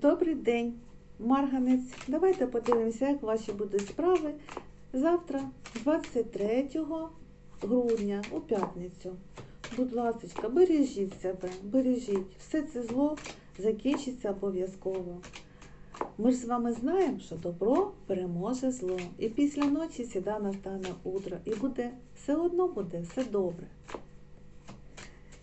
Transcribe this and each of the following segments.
Добрий день, Марганець. Давайте подивимося, як ваші будуть справи завтра, 23 грудня, у п'ятницю. Будь ласка, бережіть себе, бережіть. Все це зло закінчиться обов'язково. Ми ж з вами знаємо, що добро переможе зло. І після ночі сіда настане утро. І буде все одно буде все добре.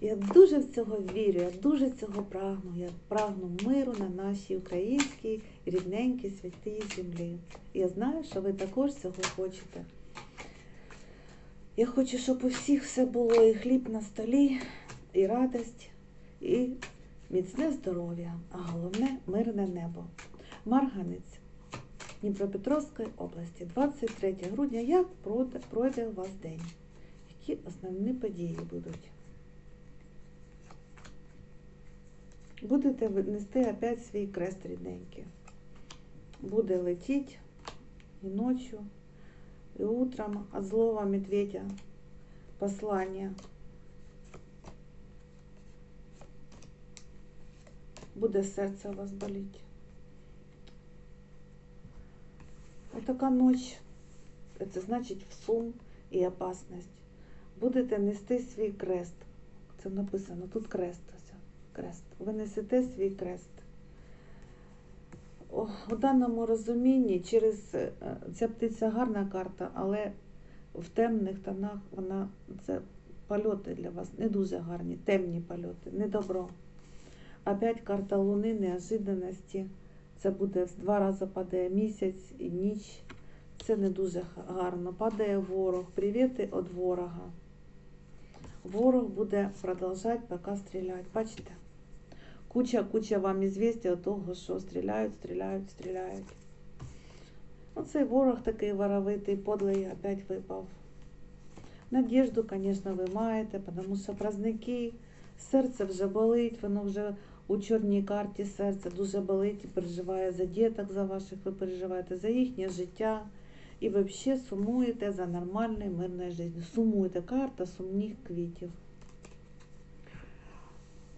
Я дуже в цього вірю, я дуже цього прагну. Я прагну миру на нашій українській рідненькій святій землі. Я знаю, що ви також цього хочете. Я хочу, щоб у всіх все було і хліб на столі, і радість, і міцне здоров'я, а головне мирне небо. Марганець Дніпропетровської області, 23 грудня. Як пройде у вас день? Які основні події будуть? Будете нести опять свій крест рідненький. Буде летіть і ночью, и утром от злого медведя послание. Буде серце у вас боліти. Отака ніч, це значить в сум і опасність. Будете нести свій крест. Це написано, тут крест. Крест. Ви несете свій крест. У даному розумінні через е, ця птиця гарна карта, але в темних тонах вона це польоти для вас не дуже гарні, темні польоти, не добро. Опять карта Луни, неожиданності. Це буде два рази падає місяць і ніч. Це не дуже гарно. Падає ворог. Привіти від ворога. Ворог буде продовжувати поки стріляти. Бачите? Куча-куча вам ізвістя того, що стріляють, стріляють, стріляють. Оцей ворог такий воровитий, подлий, опять випав. Надіжду, звісно, ви маєте, тому що праздники, серце вже болить, воно вже у чорній карті серце дуже болить і переживає за діток, за ваших, ви переживаєте за їхнє життя. І ви взагалі сумуєте за нормальною мирною життю. Сумуєте карта сумних квітів.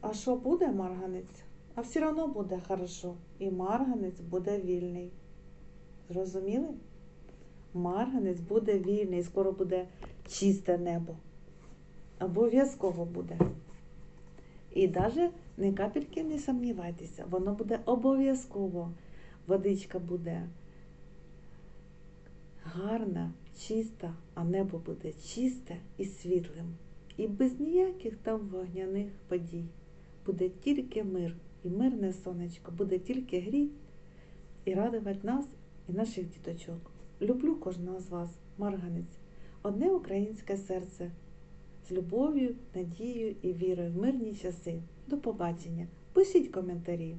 А що буде марганець? А все одно буде хорошо. І марганець буде вільний. Зрозуміли? Марганець буде вільний, скоро буде чисте небо. Обов'язково буде. І навіть ні капельки не сумнівайтеся, воно буде обов'язково. Водичка буде гарна, чиста, а небо буде чисте і світлим. І без ніяких там вогняних подій. Буде тільки мир і мирне сонечко, буде тільки гріть і радувати нас і наших діточок. Люблю кожного з вас, марганець, одне українське серце з любов'ю, надією і вірою в мирні часи. До побачення. Пишіть коментарі.